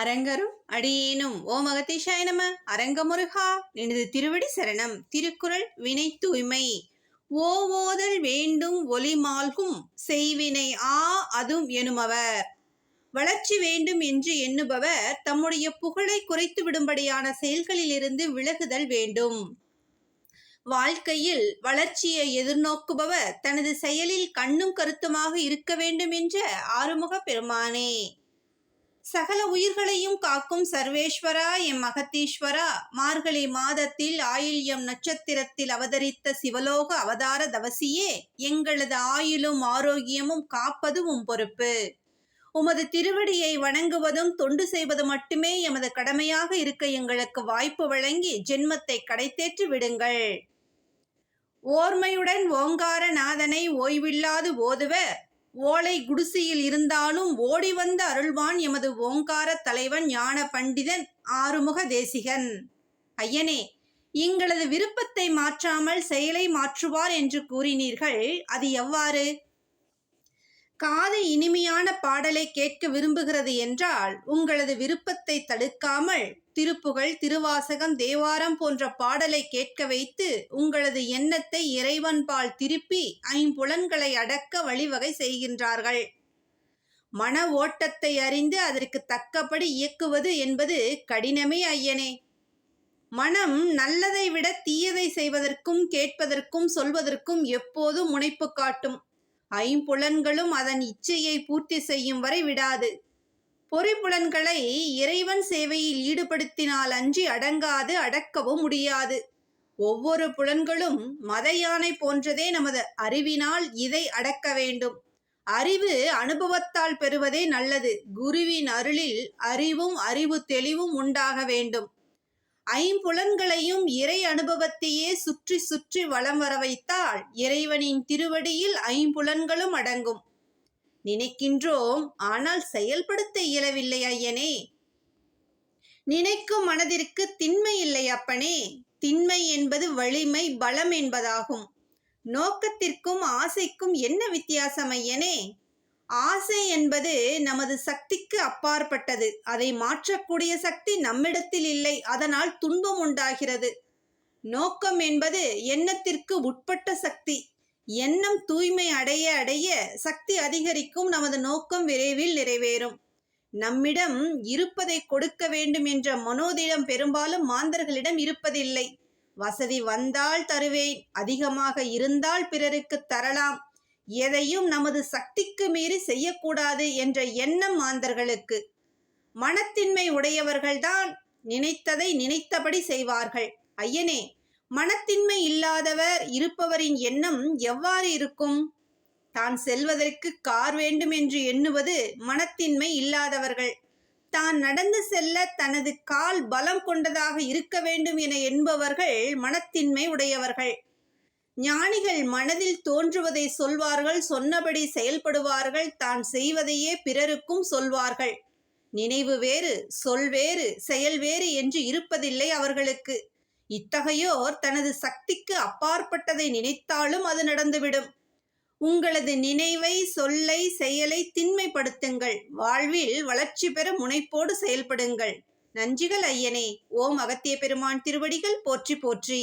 அரங்கரும் அடியேனும். ஓ அகத்தீஷாய நம. அரங்கமுருகா. நினது திருவடி சரணம். திருக்குறள் வினை தூய்மை. ஓவோதல் வேண்டும் ஒலி மால்கும். செய்வினை ஆ அதும் எனுமவர். வளர்ச்சி வேண்டும் என்று எண்ணுபவர் தம்முடைய புகழை குறைத்து விடும்படியான செயல்களிலிருந்து விலகுதல் வேண்டும். வாழ்க்கையில் வளர்ச்சியை எதிர்நோக்குபவர் தனது செயலில் கண்ணும் கருத்துமாக இருக்க வேண்டும் என்ற ஆறுமுக பெருமானே. சகல உயிர்களையும் காக்கும் சர்வேஸ்வரா எம் மகத்தீஸ்வரா. மார்கழி மாதத்தில் ஆயில்யம் நட்சத்திரத்தில் அவதரித்த சிவலோக அவதார தவசியே எங்களது ஆயுளும் ஆரோக்கியமும் காப்பது உம் பொறுப்பு. உமது திருவடியை வணங்குவதும் தொண்டு செய்வது மட்டுமே எமது கடமையாக இருக்க எங்களுக்கு வாய்ப்பு வழங்கி ஜென்மத்தை கடைத்தேற்றி விடுங்கள். ஓர்மையுடன் ஓங்கார நாதனை ஓய்வில்லாது ஓதுவர். ஓலை குடிசையில் இருந்தாலும் ஓடி வந்த அருள்வான் எமது ஓங்கார தலைவன் ஞான பண்டிதன் ஆறுமுக தேசிகன். ஐயனே எங்களது விருப்பத்தை மாற்றாமல் செயலை மாற்றுவார் என்று கூறினீர்கள் அது எவ்வாறு? காது இனிமையான பாடலை கேட்க விரும்புகிறது என்றால் உங்களது விருப்பத்தை தடுக்காமல் திருப்புகழ் திருவாசகம் தேவாரம் போன்ற பாடலை கேட்க வைத்து உங்களது எண்ணத்தை இறைவன்பால் திருப்பி ஐம்புலன்களை அடக்க வழிவகை செய்கின்றார்கள். மன ஓட்டத்தை அறிந்து அதற்கு தக்கபடி இயக்குவது என்பது கடினமே ஐயனே. மனம் நல்லதை விட தீயதை செய்வதற்கும் கேட்பதற்கும் சொல்வதற்கும் எப்போதும் முனைப்பு காட்டும். ஐம்புலன்களும் அதன் இச்சையை பூர்த்தி செய்யும் வரை விடாது. பொறிப்புலன்களை இறைவன் சேவையில் ஈடுபடுத்தினால் அன்றி அடங்காது அடக்கவும் முடியாது. ஒவ்வொரு புலன்களும் மத யானை போன்றதே நமது அறிவினால் இதை அடக்க வேண்டும். அறிவு அனுபவத்தால் பெறுவதே நல்லது. குருவின் அருளில் அறிவும் அறிவு தெளிவும் உண்டாக வேண்டும். ஐம்புலன்களையும் இறை அனுபவத்தையே சுற்றி சுற்றி வலம் வர வைத்தால் இறைவனின் திருவடியில் ஐம்புலன்களும் அடங்கும். நினைக்கின்றோம் ஆனால் செயல்படுத்த இயலவில்லை ஐயனே. நினைக்கும் மனதிற்கு திண்மை இல்லை அப்பனே. திண்மை என்பது வலிமை பலம் என்பதாகும். நோக்கத்திற்கும் ஆசைக்கும் என்ன வித்தியாசம் ஐயனே? ஆசை என்பது நமது சக்திக்கு அப்பாற்பட்டது. அதை மாற்றக்கூடிய சக்தி நம்மிடத்தில் இல்லை. அதனால் துன்பம் உண்டாகிறது. நோக்கம் என்பது எண்ணத்திற்கு உட்பட்ட சக்தி. எண்ணம் தூய்மை அடைய அடைய சக்தி அதிகரிக்கும். நமது நோக்கம் விரைவில் நிறைவேறும். நம்மிடம் இருப்பதை கொடுக்க வேண்டும் என்ற மனோதிடம் பெரும்பாலும் மாந்தர்களிடம் இருப்பதில்லை. வசதி வந்தால் தருவேன். அதிகமாக இருந்தால் பிறருக்கு தரலாம். எதையும் நமது சக்திக்கு மீறி செய்யக்கூடாது என்ற எண்ணம் மாந்தர்களுக்கு. மனத்தின்மை உடையவர்கள்தான் நினைத்ததை நினைத்தபடி செய்வார்கள். ஐயனே மனத்தின்மை இல்லாதவர் இருப்பவரின் எண்ணம் எவ்வாறு இருக்கும்? தான் செல்வதற்கு கார் வேண்டும் என்று எண்ணுவது மனத்தின்மை இல்லாதவர்கள். தான் நடந்து செல்ல தனது கால் பலம் கொண்டதாக இருக்க வேண்டும் என என்பவர்கள் மனத்தின்மை உடையவர்கள். ஞானிகள் மனதில் தோன்றுவதை சொல்வார்கள் சொன்னபடி செயல்படுவார்கள் தான் செய்வதையே பிறருக்கும் சொல்வார்கள். நினைவு வேறு சொல் வேறு செயல் வேறு என்று இருப்பதில்லை அவர்களுக்கு. இத்தகையோர் தனது சக்திக்கு அப்பாற்பட்டதை நினைத்தாலும் அது நடந்துவிடும். உங்களது நினைவை சொல்லை செயலை திண்மைப்படுத்துங்கள். வாழ்வில் வளர்ச்சி பெற முனைப்போடு செயல்படுங்கள். நஞ்சிகள் ஐயனே. ஓம் அகத்திய பெருமான் திருவடிகள் போற்றி போற்றி.